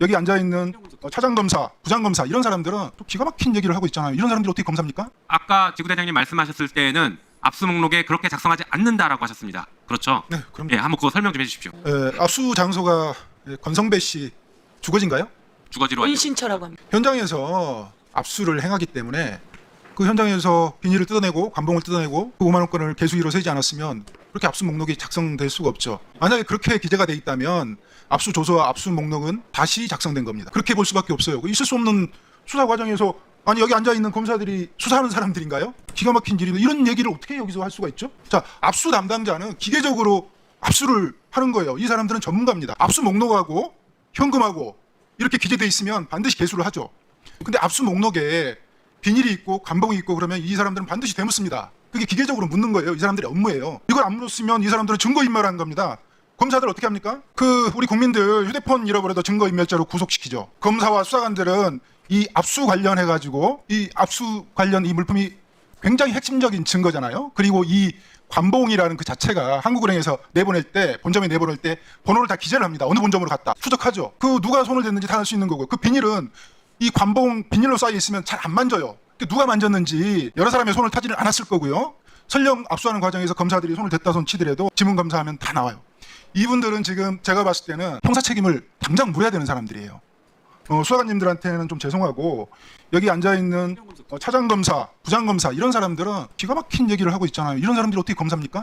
여기 앉아 있는 차장 검사, 부장 검사 이런 사람들은 또 기가 막힌 얘기를 하고 있잖아요. 이런 사람들이 어떻게 검사입니까? 아까 지구대장님 말씀하셨을 때는 압수 목록에 그렇게 작성하지 않는다라고 하셨습니다. 그렇죠? 네, 그럼 예, 한번 그거 설명 좀 해주십시오. 에, 압수 장소가 에, 권성배 씨 주거지인가요? 주거지로 하죠. 은신처라고 합니다. 현장에서 압수를 행하기 때문에 그 현장에서 비닐을 뜯어내고 관봉을 뜯어내고 그 5만 원권을 개수기로 세지 않았으면 그렇게 압수 목록이 작성될 수가 없죠. 만약에 그렇게 기재가 돼 있다면 압수 조서와 압수 목록은 다시 작성된 겁니다. 그렇게 볼 수밖에 없어요. 그 있을 수 없는 수사 과정에서 아니 여기 앉아 있는 검사들이 수사하는 사람들인가요? 기가 막힌 일인데 이런 얘기를 어떻게 여기서 할 수가 있죠? 자, 압수 담당자는 기계적으로 압수를 하는 거예요. 이 사람들은 전문가입니다. 압수 목록하고 현금하고 이렇게 기재돼 있으면 반드시 개수를 하죠. 근데 압수 목록에 비닐이 있고 관봉이 있고 그러면 이 사람들은 반드시 되묻습니다. 그게 기계적으로 묻는 거예요. 이 사람들의 업무예요. 이걸 안 물었으면 이 사람들은 증거인멸하는 겁니다. 검사들 어떻게 합니까? 그 우리 국민들 휴대폰 잃어버려도 증거인멸죄로 구속시키죠. 검사와 수사관들은 이 압수 관련해 가지고 이 압수 관련 이 물품이 굉장히 핵심적인 증거잖아요. 그리고 이 관봉이라는 그 자체가 한국은행에서 내보낼 때 본점에 내보낼 때 번호를 다 기재를 합니다. 어느 본점으로 갔다 추적하죠. 그 누가 손을 댔는지 다 알 수 있는 거고 그 비닐은 이 관봉 비닐로 쌓여 있으면 잘 안 만져요. 그 누가 만졌는지 여러 사람의 손을 타지는 않았을 거고요. 설령 압수하는 과정에서 검사들이 손을 댔다 손 치더라도 지문 검사하면 다 나와요. 이분들은 지금 제가 봤을 때는 형사 책임을 당장 물어야 되는 사람들이에요. 어, 수사관님들한테는 좀 죄송하고 여기 앉아 있는 차장 검사, 부장 검사 이런 사람들은 기가 막힌 얘기를 하고 있잖아요. 이런 사람들이 어떻게 검사입니까?